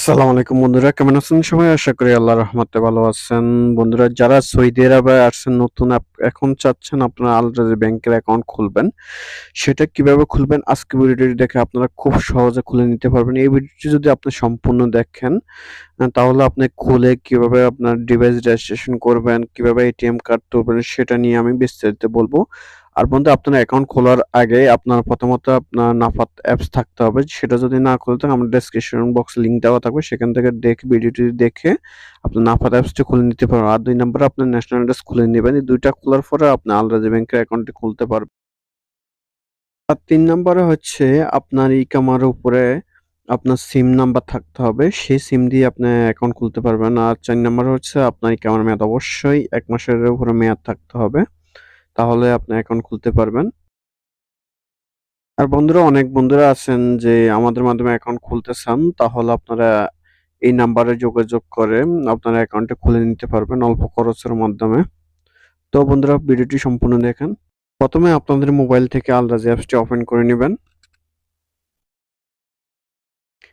আসসালামু আলাইকুম বন্ধুরা, কেমন আছেন সবাই? আশা করি আল্লাহ রহমতে ভালো আছেন। বন্ধুরা, যারা সৌদি আরবে আসছেন, নতুন এখন চাচ্ছেন আপনারা আল রাজি ব্যাংকের অ্যাকাউন্ট খুলবেন। সেটা কীভাবে খুলবেন? আজকে ভিডিওটি দেখে আপনারা খুব সহজে খুলে নিতে পারবেন। এই ভিডিওটি যদি আপনি সম্পূর্ণ দেখেন তাহলে আপনি খুলে কীভাবে আপনার ডিভাইস রেজিস্ট্রেশন করবেন, কীভাবে এটিএম কার্ড তুলবেন, সেটা নিয়ে আমি বিস্তারিত বলব। আর বন্ধু, আপনার অ্যাকাউন্ট খোলার আগে আপনার প্রথমত আপনার নাফাত অ্যাপস থাকতে হবে। সেটা যদি না খুলে থাকে, আমার ডেসক্রিপশন বক্স লিঙ্ক দেওয়া থাকবে। সেখান থেকে দেখে, ভিডিওটি দেখে আপনার নাফাত অ্যাপসটি খুলে নিতে পারবেন। আর দুই নম্বরে আপনার ন্যাশনাল অ্যাড্রেস খুলে নেবেন। এই দুইটা খোলার পরে আপনি আলরাজি ব্যাংকের অ্যাকাউন্টটি খুলতে পারবেন। আর তিন নম্বরে হচ্ছে আপনার ই কামার উপরে আপনার সিম নাম্বার থাকতে হবে। সেই সিম দিয়ে আপনি অ্যাকাউন্ট খুলতে পারবেন। আর চার নম্বর হচ্ছে আপনার ই কামার মেয়াদ। অবশ্যই এক মাসের উপরে মেয়াদ থাকতে হবে। তাহলে আপনি অ্যাকাউন্ট খুলতে পারবেন। আর বন্ধুরা, অনেক বন্ধুরা আছেন যে আমাদের মাধ্যমে অ্যাকাউন্ট খুলতে চান তাহলে আপনারা এই নাম্বারে যোগাযোগ করে আপনারা অ্যাকাউন্টে খুলে নিতে পারবেন অল্প খরচের মাধ্যমে। তো বন্ধুরা, ভিডিওটি সম্পূর্ণ দেখেন। প্রথমে আপনাদের মোবাইল থেকে আলরাজি অ্যাপসটি ওপেন করে নেবেন।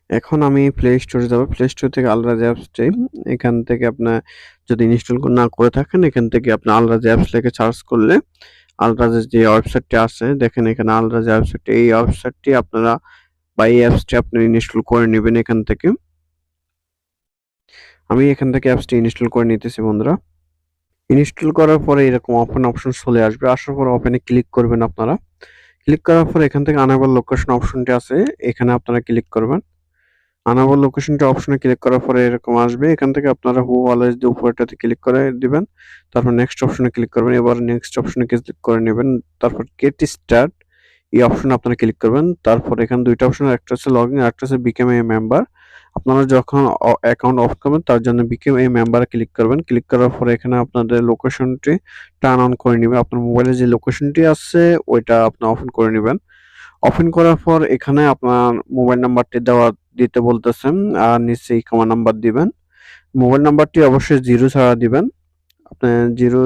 এখন আমি প্লে স্টোরে যাব। প্লে স্টোর থেকে আলরাজি অ্যাপসটি এখান থেকে আপনার যদি ইনস্টল না করে থাকেন, এখান থেকে আপনি আলরাজি অ্যাপস লিখে সার্চ করলে আলরাজের যে ওয়েবসাইটটি আছে, দেখেন এখানে আলরাজ ওয়েবসাইটটি এই ওয়েবসাইটটি আপনারা বা এই অ্যাপসটি আপনি ইনস্টল করে নেবেন এখান থেকে। আমি এখান থেকে অ্যাপসটি ইনস্টল করে নিতেছি বন্ধুরা। ইনস্টল করার পরে এরকম ওপেন অপশন চলে আসবে। আসার পর ওপেনে ক্লিক করবেন আপনারা। ক্লিক করার পর এখান থেকে আনাবল লোকেশন অপশনটি আছে। এখানে আপনারা ক্লিক করবেন। আনাবল লোকেশনটা অপশনে ক্লিক করার পরে এরকম আসবে। এখান থেকে আপনারা হু অলওয়েজ দিয়ে উপরটাতে ক্লিক করে দিবেন। তারপর নেক্সট অপশনে ক্লিক করবেন। এবার নেক্সট অপশনে ক্লিক করে নেবেন। তারপর গেট স্টার্ট এই অপশনে আপনারা ক্লিক করবেন। তারপর এখানে দুইটা অপশন একটা হচ্ছে লগ ইন একটা হচ্ছে বিকেম এ মেম্বার আপনারা যখন অ্যাকাউন্ট অফ করবেন, তার জন্য বিকেম এ মেম্বারে ক্লিক করবেন। ক্লিক করার পরে এখানে আপনাদের লোকেশনটি টার্ন অন করে নেবেন। আপনার মোবাইলে যে লোকেশনটি আছে, ওইটা আপনি অফেন করে নেবেন। ওপেন করার পর এখানে আপনার মোবাইল নাম্বারটি দেওয়া, দিতে বলতেছেন, আর নিচে ইকামা নাম্বার দিবেন। মোবাইল নাম্বারটি অবশ্যই জিরো ছাড়া দিবেন। আপনি জিরো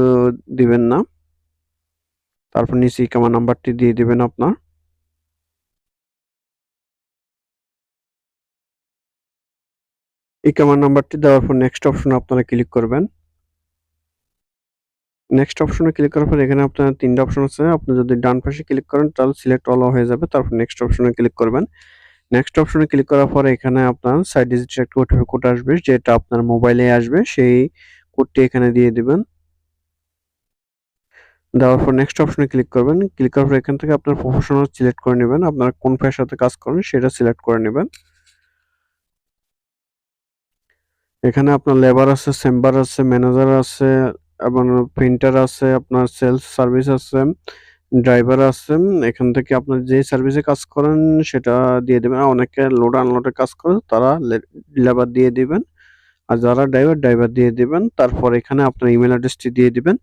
দিবেন না। তারপর নিচে ইকামা নাম্বারটি দিয়ে দিবেন আপনার। ইকামা নাম্বারটি দেওয়ার পর নেক্সট অপশন আপনারা ক্লিক করবেন। নেক্সট অপশনে ক্লিক করার পর এখানে আপনার তিনটা অপশন আছে। আপনি যদি ডান পাশে ক্লিক করেন, তাহলে সিলেক্ট অল হয়ে যাবে। তারপর নেক্সট অপশনে ক্লিক করবেন। নেক্সট অপশনে ক্লিক করার পরে এখানে আপনার সাইড ডিজিটের একটা ওটিপি কোড আসবে, যেটা আপনার মোবাইলে আসবে। সেই কোডটি এখানে দিয়ে দিবেন। দেওয়ার পর নেক্সট অপশনে ক্লিক করবেন। ক্লিক করার পর এখান থেকে আপনার প্রফেশনাল সিলেক্ট করে নেবেন। আপনারা কোন পেশাতে কাজ করেন, সেটা সিলেক্ট করে নেবেন। এখানে আপনার লেবার আছে চেম্বার আছে ম্যানেজার আছে এবং প্রিন্টার আছে, আপনার সেলস সার্ভিস আছে ড্রাইভার আছে এখান থেকে আপনার যে সার্ভিসে কাজ করেন সেটা দিয়ে দেবেন। অনেকে লোড আনলোডে কাজ করে, তারা লেবার দিয়ে দিবেন। আর যারা ড্রাইভার ড্রাইভার দিয়ে দিবেন। তারপর এখানে আপনার ইমেল অ্যাড্রেসটি দিয়ে দিবেন।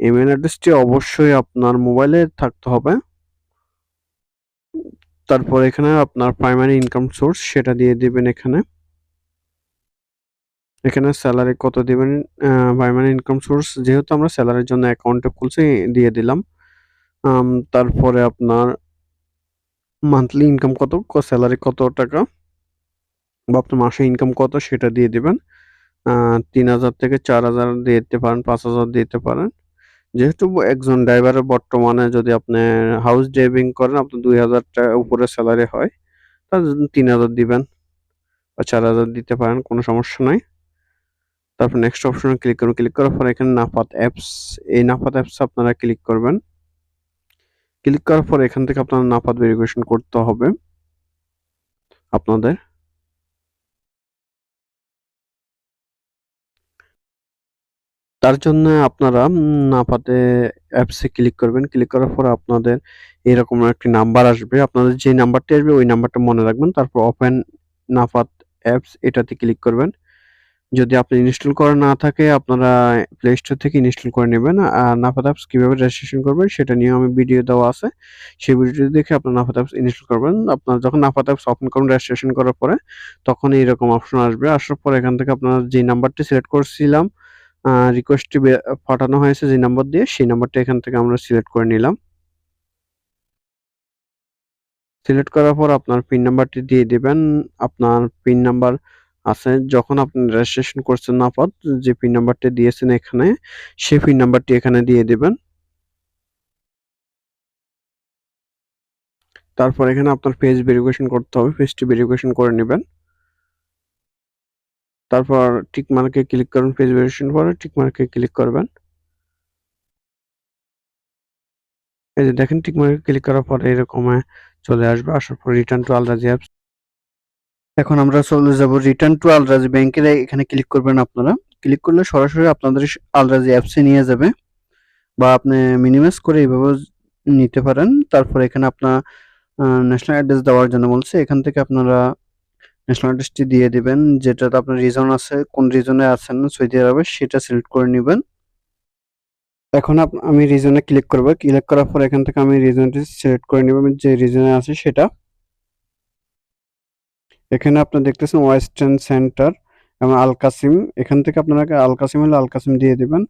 ইমেল অ্যাড্রেসটি অবশ্যই আপনার মোবাইলে থাকতে হবে। তারপর এখানে আপনার প্রাইমারি ইনকাম সোর্স সেটা দিয়ে দিবেন এখানে। এখানে স্যালারি কত দিবেন? প্রাইমারি ইনকাম সোর্স যেহেতু আমরা স্যালারির জন্য অ্যাকাউন্টে খুলছি, দিয়ে দিলাম। তারপরে আপনার মান্থলি ইনকাম কত? স্যালারি কত টাকা? বা আপনার মাসে ইনকাম কত? সেটা দিয়ে দেবেন। তিন হাজার থেকে চার হাজার দিতে পারেন, পাঁচ হাজার দিতে পারেন। যেহেতু একজন ড্রাইভারের বর্তমানে যদি আপনি হাউস ড্রাইভিং করেন, আপনার দুই হাজার টাকা উপরে স্যালারি হয়, তাহলে তিন হাজার দিবেন বা চার হাজার দিতে পারেন, কোনো সমস্যা নাই। তারপর নেক্সট অপশনে ক্লিক করুন। ক্লিক করার পর এখানে নাফাত অ্যাপস এই নাফাত অ্যাপস আপনারা ক্লিক করবেন। ক্লিক করার পর এখান থেকে আপনার নাফাত ভেরিফিকেশন করতে হবে আপনাদের। তার জন্য আপনারা নাফাতে অ্যাপসে ক্লিক করবেন। ক্লিক করার পর আপনাদের এরকম একটি নাম্বার আসবে। আপনাদের যে নাম্বারটি আসবে, ওই নাম্বারটা মনে রাখবেন। তারপর ওপেন নাফাত অ্যাপস এটাতে ক্লিক করবেন। যদি আপনি ইনস্টল করা না থাকে, আপনারা প্লে স্টোর থেকে ইনস্টল করে নেবেন। আর নাফাত অ্যাপস কীভাবে রেজিস্ট্রেশন করবেন, সেটা নিয়ে আমি ভিডিও দেওয়া আছে। সেই ভিডিওটি দেখে আপনার নাফাত অ্যাপস ইনস্টল করবেন। আপনার যখন নাফাত অ্যাপস ওপেন করুন রেজিস্ট্রেশন করার পরে, তখন এইরকম অপশন আসবে। আসার পর এখান থেকে আপনার যে নাম্বারটি সিলেক্ট করছিলাম রিকোয়েস্টটি পাঠানো হয়েছে যে নাম্বার দিয়ে, সেই নাম্বারটা এখান থেকে আমরা সিলেক্ট করে নিলাম। সিলেক্ট করার পর আপনার পিন নাম্বারটি দিয়ে দিবেন। আপনার পিন নাম্বার আছে। যখন আপনি রেজিস্ট্রেশন করছেন নাফাত যে পিন নাম্বারটি দিয়েছেন এখানে, সেই পিন নাম্বারটি এখানে দিয়ে দিবেন। তারপর এখানে আপনার পেজ ভেরিফিকেশন করতে হবে পেজটি ভেরিফিকেশন করে নেবেন। তারপর টিক মার্কে ক্লিক করুন পেজ ভেরিফিকেশন পরে টিক মার্কে ক্লিক করবেন। এই যে দেখেন টিক মার্কে ক্লিক করার পরে এরকম চলে আসবে। আসার পর রিটার্ন টু আলরাজি অ্যাপস এখন আমরা চলে যাব রিটার্ন টু আলরাজি ব্যাংকের এখানে ক্লিক করবেন আপনারা। ক্লিক করলে সরাসরি আপনাদের আলরাজি অ্যাপসে নিয়ে যাবে। বা আপনি মিনিমাইজ করে এইভাবে নিতে পারেন। তারপর এখানে আপনার ন্যাশনাল অ্যাড্রেস দেওয়ার জন্য বলছে। এখান থেকে আপনারা ন্যাশনাল অ্যাড্রেসটি দিয়ে দিবেন। যেটাতে আপনার রিজন আছে, কোন রিজনে আছেন সৌদি আরবে, সেটা সিলেক্ট করে নেবেন। এখন আমি রিজনে ক্লিক করব। ক্লিক করার পর এখান থেকে আমি রিজনটি সিলেক্ট করে নেব। যে রিজনে আছে সেটা এখানে আপনারা দেখতেছেন ওয়েস্টার্ন সেন্টার এবং আলকাসিম এখান থেকে আপনারা আলকাসিম হলে আলকাসিম দিয়ে দিবেন।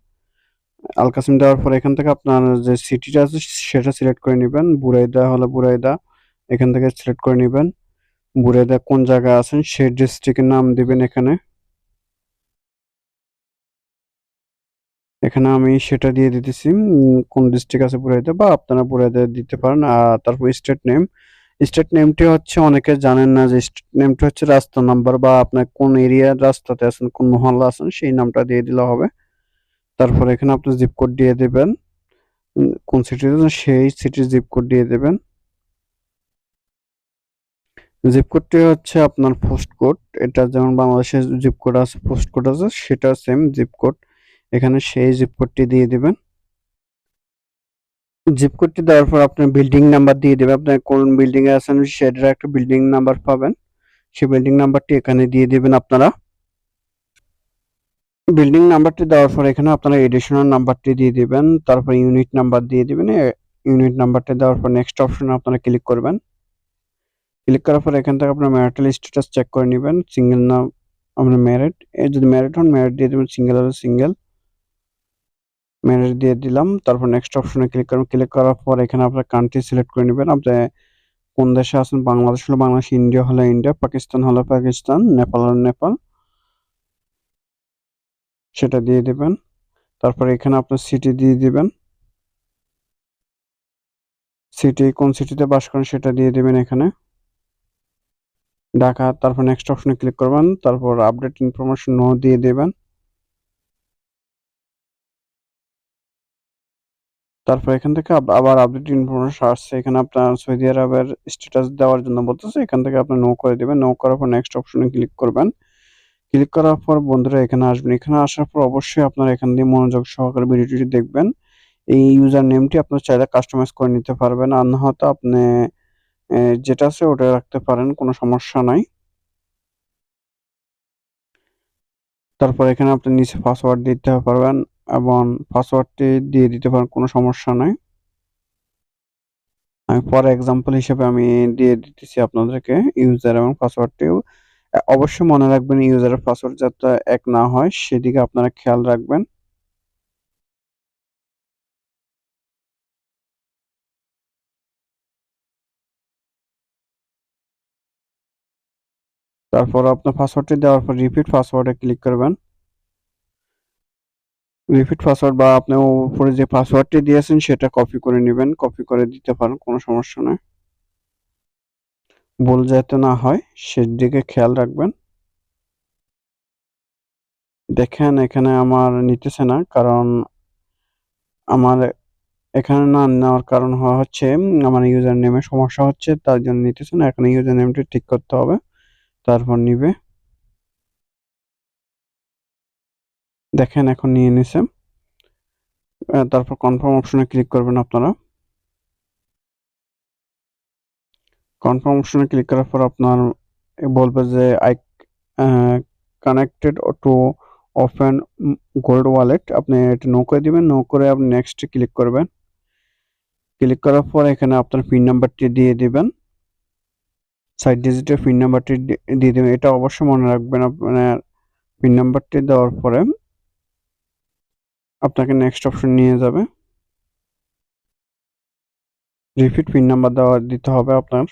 আলকাসিম দেওয়ার পর এখান থেকে আপনার যে সিটিটা আছে, সেটা সিলেক্ট করে নেবেন। বুরাইদা হলে বুরাইদা, এখান থেকে সিলেক্ট করে নেবেন। বুরাইদা কোন জায়গায় আছেন সেই ডিস্ট্রিক্টের নাম দিবেন এখানে। এখানে আমি সেটা দিয়ে দিতেছি। কোন ডিস্ট্রিক্ট আছে বুরাইদা, বা আপনারা বুরাইদা দিতে পারেন। আর তারপর স্টেট নেম স্টেট নেমটি হচ্ছে, অনেকে জানেন না যে স্টেট নেমটি হচ্ছে রাস্তা নাম্বার বা আপনার কোন এরিয়ার রাস্তাতে আছেন, কোন মহল্লা আছেন, সেই নামটা দিয়ে দিলে হবে। তারপর এখানে আপনি জিপ কোড দিয়ে দেবেন। কোন সিটিতে সেই সিটির জিপ কোড দিয়ে দেবেন। জিপ কোডটি হচ্ছে আপনার পোস্ট কোড এটা যেমন বাংলাদেশের জিপ কোড আছে পোস্ট কোড আছে সেটা সেম জিপ কোড এখানে সেই জিপ কোডটি দিয়ে দিবেন। জিপ কোডটি দেওয়ার পর আপনার বিল্ডিং নাম্বার দিয়ে দেবে। আপনার কোন বিল্ডিং এ আছেন সেটার একটা বিল্ডিং নাম্বার পাবেন। সেই বিল্ডিং নাম্বারটি এখানে দিয়ে দিবেন আপনারা। বিল্ডিং নাম্বারটি দেওয়ার পর এখানে আপনারা এডিশনাল নাম্বারটি দিয়ে দিবেন। তারপর ইউনিট নাম্বার দিয়ে দিবেন। ইউনিট নাম্বারটি দেওয়ার পর নেক্সট অপশনে আপনারা ক্লিক করবেন। ক্লিক করার পর এখান থেকে আপনার ম্যারিটাল স্ট্যাটাস চেক করে নেবেন। সিঙ্গেল না, আপনার ম্যারিড যদি ম্যারিড হন ম্যারিড দিয়ে দেবেন সিঙ্গেল হলে সিঙ্গেল ম্যারিড দিয়ে দিলাম। তারপর নেক্সট অপশনে ক্লিক করবেন ক্লিক করার পর এখানে আপনার কান্ট্রি সিলেক্ট করে নেবেন। আপনি কোন দেশে আছেন? বাংলাদেশ হলে বাংলাদেশ, ইন্ডিয়া হলে ইন্ডিয়া, পাকিস্তান হলে পাকিস্তান, নেপাল হলে নেপাল। সেটা দিয়ে দেবেন। তারপর এখানে আপনার সিটি দিয়ে দিবেন। সিটি কোন সিটিতে বাস করেন সেটা দিয়ে দেবেন এখানে। ঢাকা, তারপর নেক্সট অপশনে ক্লিক করবেন। তারপর আপডেট ইনফরমেশন নো দিয়ে দেবেন। তারপর এখান থেকে আবার আপডেট ইনফরমেশন আসছে। এখানে আপনার সৌদি আরবের স্ট্যাটাস দেওয়ার জন্য বলতেছে, এখান থেকে আপনি নো করে দেবেন। নো করার পর নেক্সট অপশনে ক্লিক করবেন। ক্লিক করার পর বন্ধুরা এখানে আসবেন। এখানে আসার পর অবশ্যই আপনারা এখান দিয়ে মনোযোগ সহকারে ভিডিওটি দেখবেন। এই ইউজার নেমটি আপনার চাইলে কাস্টমাইজ করে নিতে পারবেন। আর না হয়তো আপনি যেটা আছে ওটা রাখতে পারেন, কোনো সমস্যা নাই। তারপর এখানে আপনি নিচে পাসওয়ার্ড দিতে পারবেন। এবং পাসওয়ার্ডটি দিয়ে দিতে পারেন, কোনো সমস্যা নাই। আমি ফর এক্সাম্পল হিসেবে আমি দিয়ে দিতেছি আপনাদেরকে ইউজার এবং পাসওয়ার্ডটিও অবশ্যই মনে রাখবেন ইউজারের পাসওয়ার্ড যাতে এক না হয়, সেদিকে আপনারা খেয়াল রাখবেন। তারপর আপনার পাসওয়ার্ডটি দেওয়ার পর রিপিট পাসওয়ার্ডে ক্লিক করবেন। রিপিট পাসওয়ার্ড বা আপনি উপরে যে পাসওয়ার্ডটি দিয়েছেন সেটা কপি করে নেবেন কপি করে দিতে পারেন, কোনো সমস্যা নয় ভুল যাতে না হয়, সেদিকে খেয়াল রাখবেন। দেখেন, এখানে আমার নিতেছে না, কারণ আমার এখানে না নেওয়ার কারণ হচ্ছে, আমার ইউজার নেমে সমস্যা হচ্ছে, তার জন্য নিতেছে না, এখানে ইউজার নেমটি ঠিক করতে হবে, তারপর নিবে। দেখেন, এখন নিয়ে নিছে তারপর কনফার্ম অপশনে ক্লিক করবেন আপনারা। কনফার্ম অপশনে ক্লিক করার পর আপনার বলবে যে I connected to open gold wallet আপনি এটা নো করে দিবেন। নো করে আপনি নেক্সট ক্লিক করবেন। ক্লিক করার পর এখানে আপনার পিন নাম্বারটি দিয়ে দিবেন। সাইড ডিজিটের পিন নাম্বারটি দিয়ে দেবেন। এটা অবশ্যই মনে রাখবেন, আপনার পিন নাম্বারটি দেওয়ার পরে আপনাকে নেক্সট অপশন নিয়ে যাবে রিপিট পিন নাম্বার দেওয়া দিতে হবে আপনার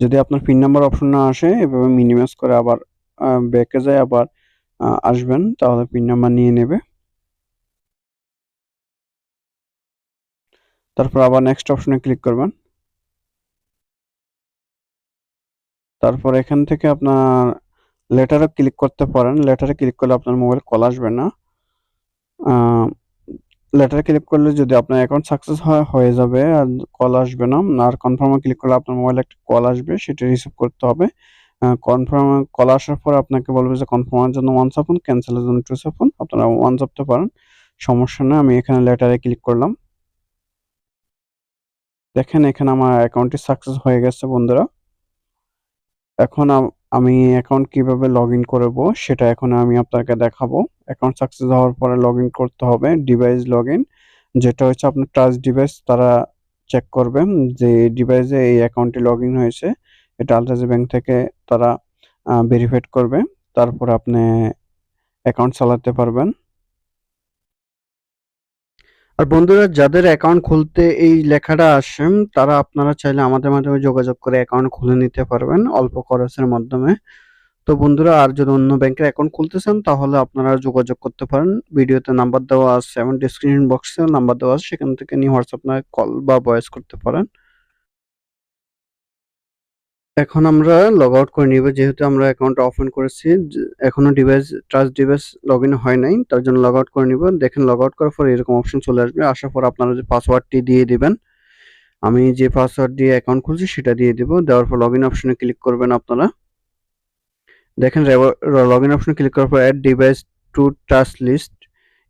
যদি আপনার পিন নাম্বার অপশন না আসে, এভাবে মিনিমাইজ করে আবার ব্যাকে যায় আবার আসবেন, তাহলে পিন নাম্বার নিয়ে নেবে। তারপর আবার নেক্সট অপশনে ক্লিক করবেন। তারপর এখান থেকে আপনার লেটারে ক্লিক করতে পারেন। লেটারে ক্লিক করলে আপনার মোবাইলে কল আসবে না। লেটারে ক্লিক করলে যদি আপনার অ্যাকাউন্ট সাকসেস হয় হয়ে যাবে আর কল আসবে না। আর কনফার্মে ক্লিক করলে আপনার মোবাইলে একটা কল আসবে সেটা রিসিভ করতে হবে। কনফার্ম কল আসার পর আপনাকে বলবে যে কনফার্মের জন্য ওয়ান চাপুন, ক্যানসেলের জন্য টু চাপুন। আপনারা ওয়ান চাপতে পারেন। সমস্যা নাই। আমি এখানে লেটারে ক্লিক করলাম। দেখেন এখানে আমার অ্যাকাউন্টটি সাকসেস হয়ে গেছে বন্ধুরা। এখন আম অ্যাকাউন্ট কীভাবে লগ ইন করব, সেটা এখন আমি আপনাকে দেখাবো। অ্যাকাউন্ট সাকসেস হওয়ার পরে লগ ইন করতে হবে ডিভাইস লগ ইন যেটা হচ্ছে আপনার টাচ ডিভাইস তারা চেক করবে যে ডিভাইসে এই অ্যাকাউন্টটি লগইন হয়েছে। এটা আলট্রাজি ব্যাংক থেকে তারা ভেরিফাইড করবে। তারপর আপনি অ্যাকাউন্ট চালাতে পারবেন। আর বন্ধুরা, যাদের অ্যাকাউন্ট খুলতে এই লেখাটা আসেন, তারা আপনারা চাইলে আমাদের মাধ্যমে যোগাযোগ করে অ্যাকাউন্ট খুলে নিতে পারবেন অল্প খরচের মাধ্যমে। তো বন্ধুরা, আর যদি অন্য ব্যাংকের অ্যাকাউন্ট খুলতে চান, তাহলে আপনারা যোগাযোগ করতে পারেন। ভিডিওতে নাম্বার দেওয়া আছে এবং ডিসক্রিপশন বক্সে নাম্বার দেওয়া আছে, সেখান থেকে নিয়ে হোয়াটসঅ্যাপ কল বা ভয়েস করতে পারেন। এখন আমরা লগ আউট করে নিব, যেহেতু আমরা অ্যাকাউন্ট ওপেন করেছি এখনও ডিভাইস ট্রাস্ট ডিভাইস লগইন হয় নাই, তার জন্য লগ আউট করে নিব। দেখেন লগ আউট করার পর এরকম অপশন চলে আসবে। আসার পর আপনারা যে পাসওয়ার্ডটি দিয়ে দিবেন। আমি যে পাসওয়ার্ড দিয়ে অ্যাকাউন্ট খুলছি সেটা দিয়ে দিব। দেওয়ার পর লগ ইন অপশনে ক্লিক করবেন আপনারা। দেখেন লগ ইন অপশনে ক্লিক করার পর add device to trust list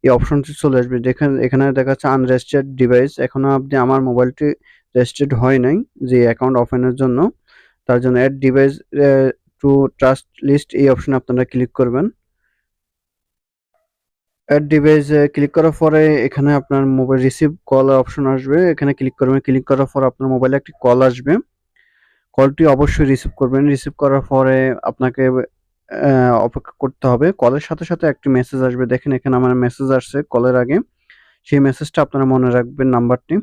এই অপশনটি চলে আসবে। দেখেন, এখানে দেখা যাচ্ছে আনরেজিস্টার্ড ডিভাইস এখনও অবধি আমার মোবাইলটি রেজিস্টার্ড হয় নাই, যে অ্যাকাউন্ট ওপেনের জন্য। তার জন্য add device to trust list এই অপশনে আপনারা ক্লিক করবেন। এড ডিভাইসে ক্লিক করার পরে এখানে আপনার মোবাইল রিসিভ কল অপশন আসবে। এখানে ক্লিক করবেন। ক্লিক করার পর আপনার মোবাইলে একটি কল আসবে। কলটি অবশ্যই রিসিভ করবেন। রিসিভ করার পরে আপনাকে অপেক্ষা করতে হবে। কলের সাথে, সাথে একটি মেসেজ আসবে। দেখেন এখানে আমার মেসেজ আসছে কলের আগে। সেই মেসেজটা আপনারা মনে রাখবেন নাম্বারটি।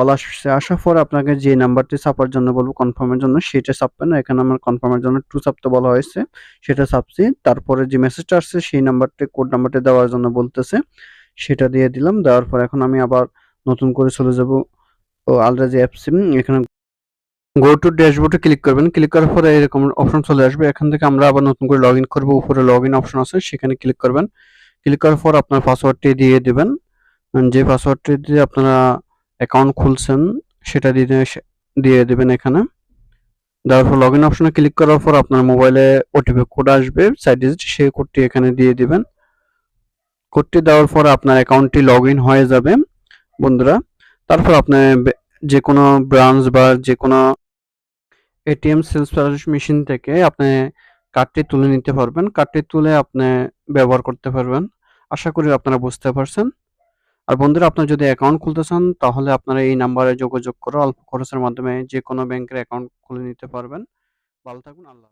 কল আসছে। আসার পরে আপনাকে যে নাম্বারটি চাপার জন্য বলব কনফার্মের জন্য, সেটা চাপবেন। এখানে আমার কনফার্মের জন্য টু চাপতে বলা হয়েছে। সেটা চাপছি। তারপরে যে মেসেজটা আসছে, সেই নাম্বারটি কোড নাম্বারটি দেওয়ার জন্য বলতেছে। সেটা দিয়ে দিলাম। দেওয়ার পর এখন আমি আবার নতুন করে চলে যাব, ও আলট্রাজি অ্যাপস এখানে গো টু ড্যাশবোর্ডে ক্লিক করবেন। ক্লিক করার পরে এরকম অপশন চলে আসবে। এখান থেকে আমরা আবার নতুন করে লগইন করব। উপরে লগইন অপশন আছে, সেখানে ক্লিক করবেন। ক্লিক করার পর আপনার পাসওয়ার্ডটি দিয়ে দিবেন। যে পাসওয়ার্ডটি দিয়ে আপনারা অ্যাকাউন্ট খুলছেন, সেটা দিয়ে দিয়ে দিবেন এখানে। দেওয়ার পর লগ ইন অপশনে ক্লিক করার পর আপনার মোবাইলে ওটিপি কোড আসবে 4 ডিজিট সেই কোডটি এখানে দিয়ে দিবেন। কোডটি দেওয়ার পর আপনার অ্যাকাউন্টটি লগইন হয়ে যাবে, বন্ধুরা। তারপর আপনি যেকোনো ব্রাঞ্চ বা যেকোনো এটিএম সেলস মেশিন থেকে আপনি কার্ডটি তুলে নিতে পারবেন। কার্ডটি তুলে আপনি ব্যবহার করতে পারবেন। আশা করি আপনারা বুঝতে পারছেন। আর বন্ধুরা, আপনারা যদি অ্যাকাউন্ট খুলতে চান, তাহলে আপনারা এই নাম্বারে যোগাযোগ করে অল্প খরচের মাধ্যমে যে কোনো ব্যাংকের অ্যাকাউন্ট খুলে নিতে পারবেন। ভালো থাকুন। আল্লাহ